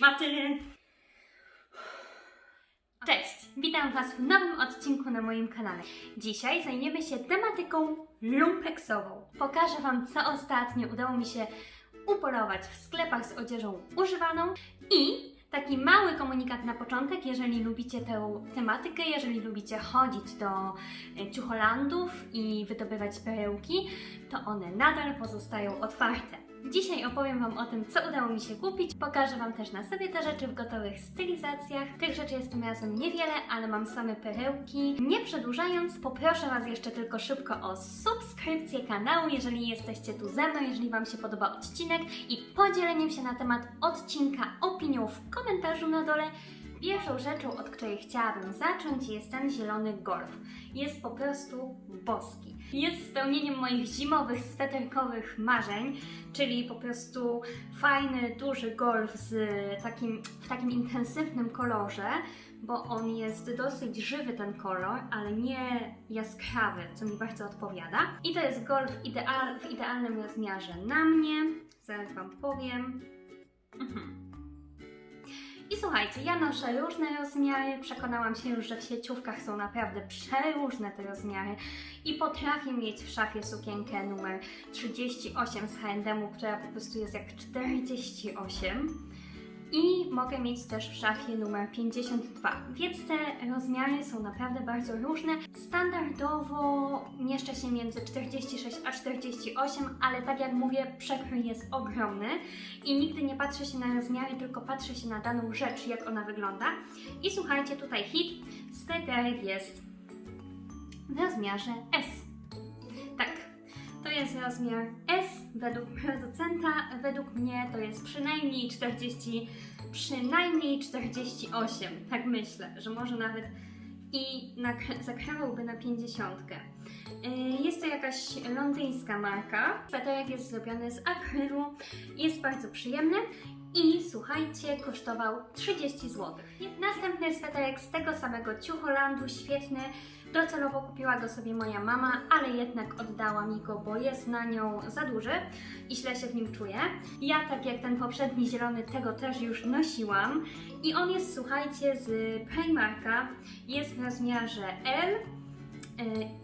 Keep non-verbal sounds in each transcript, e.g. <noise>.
Maty! Cześć! Witam Was w nowym odcinku na moim kanale. Dzisiaj zajmiemy się tematyką lumpeksową. Pokażę Wam, co ostatnio udało mi się upolować w sklepach z odzieżą używaną i taki mały komunikat na początek, jeżeli lubicie tę tematykę, jeżeli lubicie chodzić do e, ciucholandów i wydobywać perełki, to one nadal pozostają otwarte. Dzisiaj opowiem Wam o tym, co udało mi się kupić. Pokażę Wam też na sobie te rzeczy w gotowych stylizacjach. Tych rzeczy jest tym razem niewiele, ale mam same perełki. Nie przedłużając, poproszę Was jeszcze tylko szybko o subskrypcję kanału, jeżeli jesteście tu ze mną, jeżeli Wam się podoba odcinek i podzieleniem się na temat odcinka opinią w komentarzu na dole. Pierwszą rzeczą, od której chciałabym zacząć, jest ten zielony golf. Jest po prostu boski. Jest spełnieniem moich zimowych, sweterkowych marzeń, czyli po prostu fajny, duży golf z takim, w takim intensywnym kolorze, bo on jest dosyć żywy ten kolor, ale nie jaskrawy, co mi bardzo odpowiada. I to jest golf ideal, w idealnym rozmiarze na mnie. Zaraz Wam powiem. Mhm. Słuchajcie, ja noszę różne rozmiary. Przekonałam się już, że w sieciówkach są naprawdę przeróżne te rozmiary. I potrafię mieć w szafie sukienkę numer 38 z H&M, która po prostu jest jak 48. I mogę mieć też w szafie numer 52, więc te rozmiary są naprawdę bardzo różne. Standardowo mieszczę się między 46 a 48, ale tak jak mówię, przekrój jest ogromny i nigdy nie patrzę się na rozmiary, tylko patrzę się na daną rzecz, jak ona wygląda. I słuchajcie, tutaj hit, sweterek jest w rozmiarze S. Tak, to jest rozmiar S według producenta, według mnie to jest przynajmniej 40, przynajmniej 48, tak myślę, że może nawet i zakrawałby na 50. Yy, Jest to jakaś londyńska marka. Sweterek jest zrobiony z akrylu, jest bardzo przyjemny i słuchajcie, kosztował 30 zł. Następny sweterek z tego samego ciucholandu, świetny. Docelowo kupiła go sobie moja mama, ale jednak oddała mi go, bo jest na nią za duży i źle się w nim czuję. Ja, tak jak ten poprzedni zielony, tego też już nosiłam. I on jest, słuchajcie, z Primarka. Jest w rozmiarze L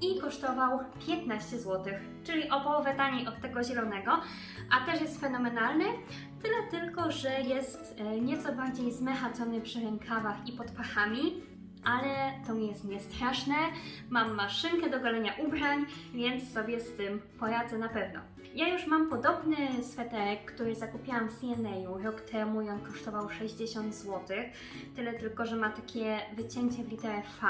i kosztował 15 zł, czyli o połowę taniej od tego zielonego, a też jest fenomenalny. Tyle tylko, że jest e, nieco bardziej zmechacony przy rękawach i pod pachami, ale to mi jest niestraszne. Mam maszynkę do golenia ubrań, więc sobie z tym poradzę na pewno. Ja już mam podobny sweterek, który zakupiłam w CNA rok temu i on kosztował 60 zł. Tyle tylko, że ma takie wycięcie w literę V.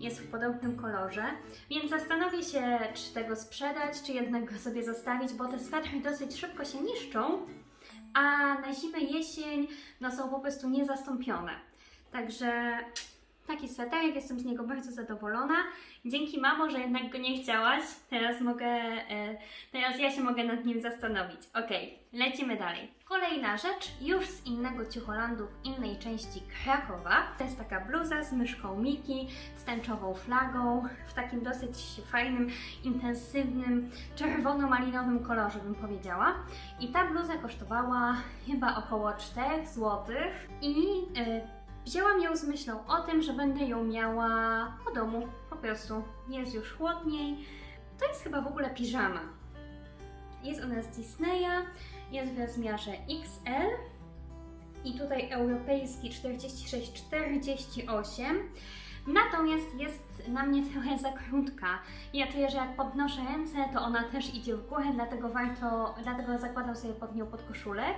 Jest w podobnym kolorze, więc zastanowię się, czy tego sprzedać, czy jednak go sobie zostawić, bo te swetry dosyć szybko się niszczą a na zimę, jesień no są po prostu niezastąpione. Także taki sweterek, jestem z niego bardzo zadowolona. Dzięki mamo, że jednak go nie chciałaś. Teraz mogę, e, teraz ja się mogę nad nim zastanowić. Ok, lecimy dalej. Kolejna rzecz, już z innego ciucholandu w innej części Krakowa. To jest taka bluza z myszką Miki, z tęczową flagą, w takim dosyć fajnym, intensywnym, czerwono-malinowym kolorze bym powiedziała. I ta bluza kosztowała chyba około 4 zł i y, wzięłam ją z myślą o tym, że będę ją miała po domu. Po prostu jest już chłodniej. To jest chyba w ogóle piżama. Jest ona z Disneya, jest w rozmiarze XL i tutaj europejski 46-48. Natomiast jest na mnie trochę za krótka. Ja czuję, że jak podnoszę ręce, to ona też idzie w górę, dlatego warto, dlatego zakładam sobie pod nią podkoszulek.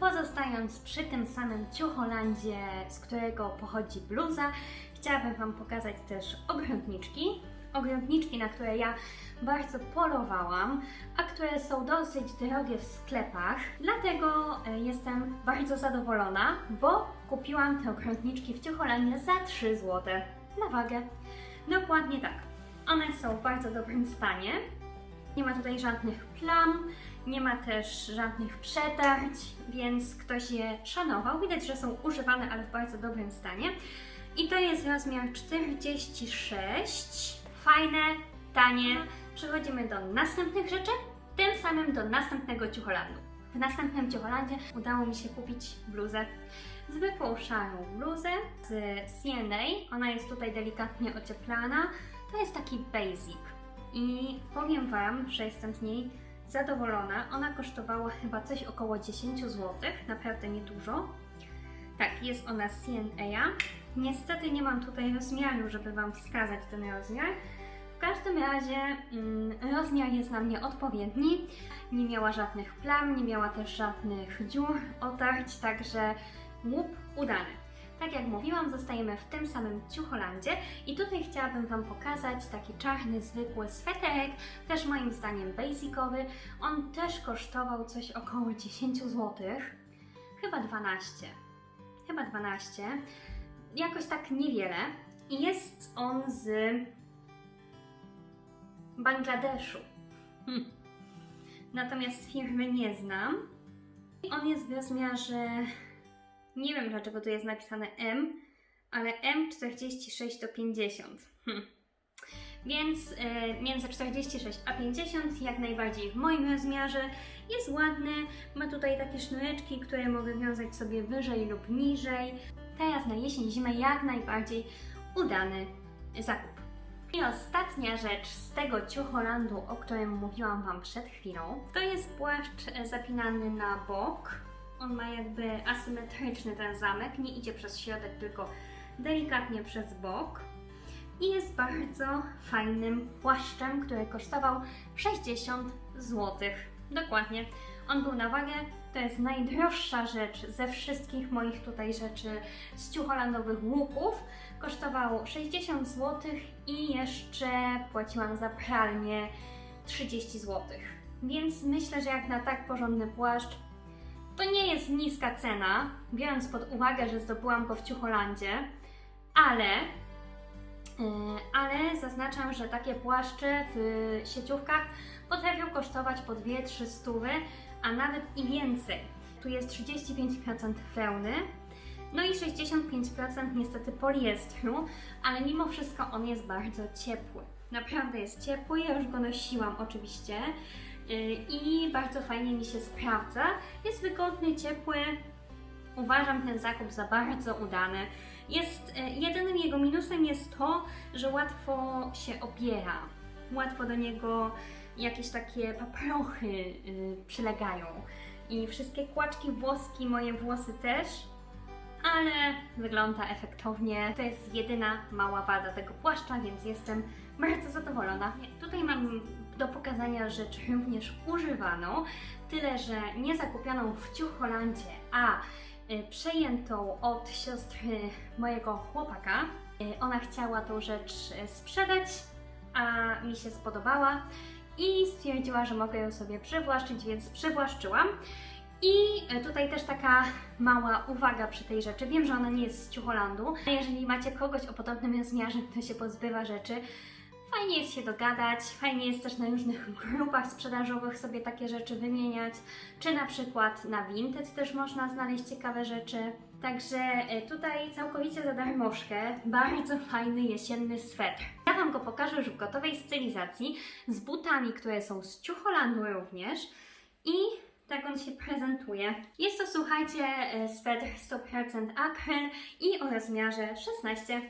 Pozostając przy tym samym ciucholandzie, z którego pochodzi bluza, chciałabym Wam pokazać też ogrodniczki. Ogrodniczki, na które ja bardzo polowałam, a które są dosyć drogie w sklepach. Dlatego e, jestem bardzo zadowolona, bo kupiłam te ogrodniczki w ciucholandzie za 3 zł na wagę. Dokładnie tak. One są w bardzo dobrym stanie. Nie ma tutaj żadnych plam, nie ma też żadnych przetarć, więc ktoś je szanował. Widać, że są używane, ale w bardzo dobrym stanie. I to jest rozmiar 46. Fajne, tanie. Przechodzimy do następnych rzeczy, tym samym do następnego ciucholandu. W następnym Ciucholandzie udało mi się kupić bluzę. Zwykłą szarą bluzę z CNA. Ona jest tutaj delikatnie ocieplana. To jest taki basic. I powiem Wam, że jestem z niej zadowolona. Ona kosztowała chyba coś około 10 zł, naprawdę niedużo. Tak, jest ona CNA. Niestety nie mam tutaj rozmiaru, żeby Wam wskazać ten rozmiar. W każdym razie mm, rozmiar jest na mnie odpowiedni. Nie miała żadnych plam, nie miała też żadnych dziur, otarć, także łup udany. Tak jak mówiłam, zostajemy w tym samym ciucholandzie i tutaj chciałabym Wam pokazać taki czarny, zwykły sweterek, też moim zdaniem basicowy. On też kosztował coś około 10 zł, chyba 12, chyba 12, jakoś tak niewiele i jest on z Bangladeszu. Hm. Natomiast firmy nie znam. On jest w rozmiarze, nie wiem dlaczego tu jest napisane M, ale M46 do 50. Hm. Więc e, między 46 a 50 jak najbardziej w moim rozmiarze. Jest ładny, ma tutaj takie sznureczki, które mogę wiązać sobie wyżej lub niżej. Teraz na jesień, zimę jak najbardziej udany zakup. I ostatnia rzecz z tego ciucholandu, o którym mówiłam Wam przed chwilą, to jest płaszcz zapinany na bok. On ma jakby asymetryczny ten zamek, nie idzie przez środek, tylko delikatnie przez bok. I jest bardzo fajnym płaszczem, który kosztował 60 zł. Dokładnie. On był na wagę. To jest najdroższa rzecz ze wszystkich moich tutaj rzeczy z ciucholandowych łuków. Kosztował 60 zł i jeszcze płaciłam za pralnię 30 zł. Więc myślę, że jak na tak porządny płaszcz, to nie jest niska cena, biorąc pod uwagę, że zdobyłam go w Ciucholandzie, ale Yy, ale zaznaczam, że takie płaszcze w sieciówkach potrafią kosztować po 2-3 stówy, a nawet i więcej. Tu jest 35% wełny, no i 65% niestety poliestru, ale mimo wszystko on jest bardzo ciepły. Naprawdę jest ciepły, ja już go nosiłam oczywiście i bardzo fajnie mi się sprawdza. Jest wygodny, ciepły, Uważam ten zakup za bardzo udany. Jest, e, jedynym jego minusem jest to, że łatwo się obiera. Łatwo do niego jakieś takie paprochy y, przylegają. I wszystkie kłaczki, włoski, moje włosy też. Ale wygląda efektownie. To jest jedyna mała wada tego płaszcza, więc jestem bardzo zadowolona. Tutaj mam do pokazania rzecz również używaną, tyle że nie zakupioną w Ciucholandzie, a y, przejętą od siostry mojego chłopaka. Y, Ona chciała tą rzecz y, sprzedać, a mi się spodobała i stwierdziła, że mogę ją sobie przywłaszczyć, więc przywłaszczyłam. I tutaj też taka mała uwaga przy tej rzeczy. Wiem, że ona nie jest z Ciucholandu. Jeżeli macie kogoś o podobnym rozmiarze, kto się pozbywa rzeczy, Fajnie jest się dogadać, fajnie jest też na różnych grupach sprzedażowych sobie takie rzeczy wymieniać, czy na przykład na Vinted też można znaleźć ciekawe rzeczy. Także e, tutaj całkowicie za darmożkę, bardzo fajny jesienny swetr. Ja Wam go pokażę już w gotowej stylizacji, z butami, które są z Ciucholandu również i tak on się prezentuje. Jest to, słuchajcie, e, swetr 100% akryl i o rozmiarze 16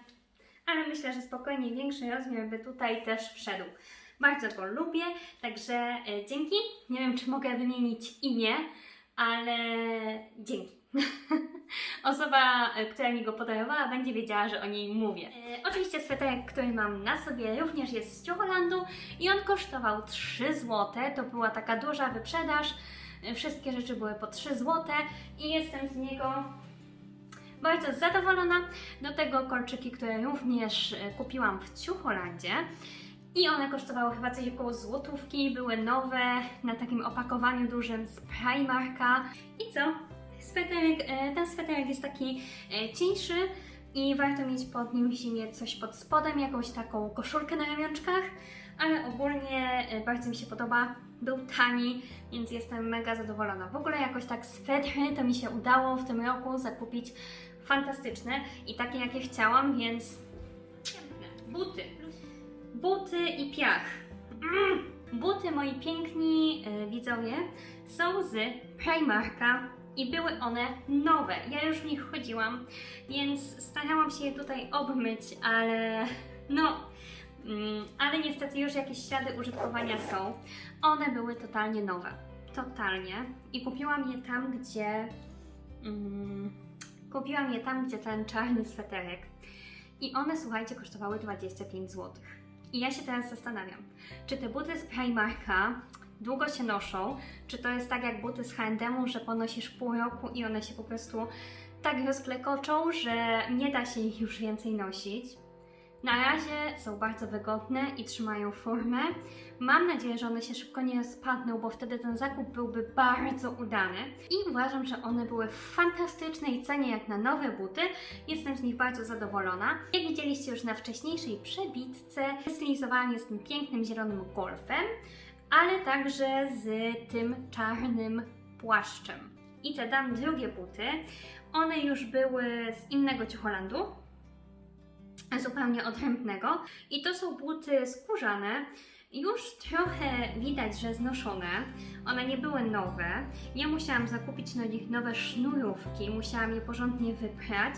ale myślę, że spokojnie większy rozmiar by tutaj też wszedł. Bardzo go lubię, także e, dzięki. Nie wiem, czy mogę wymienić imię, ale dzięki. <laughs> Osoba, e, która mi go podarowała, będzie wiedziała, że o niej mówię. E, oczywiście sweterek, który mam na sobie, również jest z Ciucholandu i on kosztował 3 zł. To była taka duża wyprzedaż. E, Wszystkie rzeczy były po 3 zł i jestem z niego bardzo zadowolona. Do tego kolczyki, które również e, kupiłam w Ciucholandzie. I one kosztowały chyba coś około złotówki, były nowe, na takim opakowaniu dużym z Primarka. I co? Sweterek, e, ten sweterek jest taki e, cieńszy i warto mieć pod nim w zimie coś pod spodem, jakąś taką koszulkę na ramionczkach, ale ogólnie e, bardzo mi się podoba. Był tani, więc jestem mega zadowolona. W ogóle jakoś tak swetry to mi się udało w tym roku zakupić fantastyczne i takie jakie chciałam, więc buty. Buty i piach. Mm, Buty, moi piękni y, widzowie, są z Primarka i były one nowe. Ja już w nich chodziłam, więc starałam się je tutaj obmyć, ale no, ale niestety już jakieś ślady użytkowania są. One były totalnie nowe. Totalnie. I kupiłam je tam, gdzie. Mm, kupiłam je tam, gdzie ten czarny sweterek. I one, słuchajcie, kosztowały 25 zł. I ja się teraz zastanawiam, czy te buty z Primarka długo się noszą, czy to jest tak jak buty z H&M, że ponosisz pół roku i one się po prostu tak rozklekoczą, że nie da się ich już więcej nosić. Na razie są bardzo wygodne i trzymają formę. Mam nadzieję, że one się szybko nie spadną, bo wtedy ten zakup byłby bardzo udany. I uważam, że one były w fantastycznej cenie jak na nowe buty. Jestem z nich bardzo zadowolona. Jak widzieliście już na wcześniejszej przebitce, stylizowałam je z tym pięknym zielonym golfem, ale także z tym czarnym płaszczem. I te dam drugie buty. One już były z innego ciucholandu, zupełnie odrębnego. I to są buty skórzane. Już trochę widać, że znoszone. One nie były nowe. Ja musiałam zakupić na nich nowe sznurówki, musiałam je porządnie wyprać,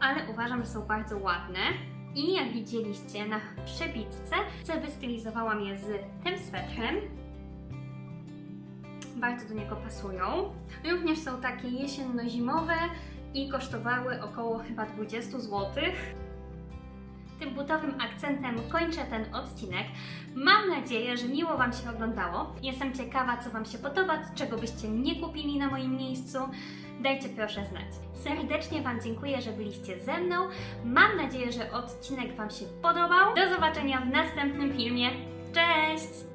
ale uważam, że są bardzo ładne. I jak widzieliście na przebitce, wystylizowałam je z tym swetrem. Bardzo do niego pasują. Również są takie jesienno-zimowe i kosztowały około chyba 20 złotych tym butowym akcentem kończę ten odcinek. Mam nadzieję, że miło Wam się oglądało. Jestem ciekawa, co Wam się podoba, czego byście nie kupili na moim miejscu. Dajcie proszę znać. Serdecznie Wam dziękuję, że byliście ze mną. Mam nadzieję, że odcinek Wam się podobał. Do zobaczenia w następnym filmie. Cześć!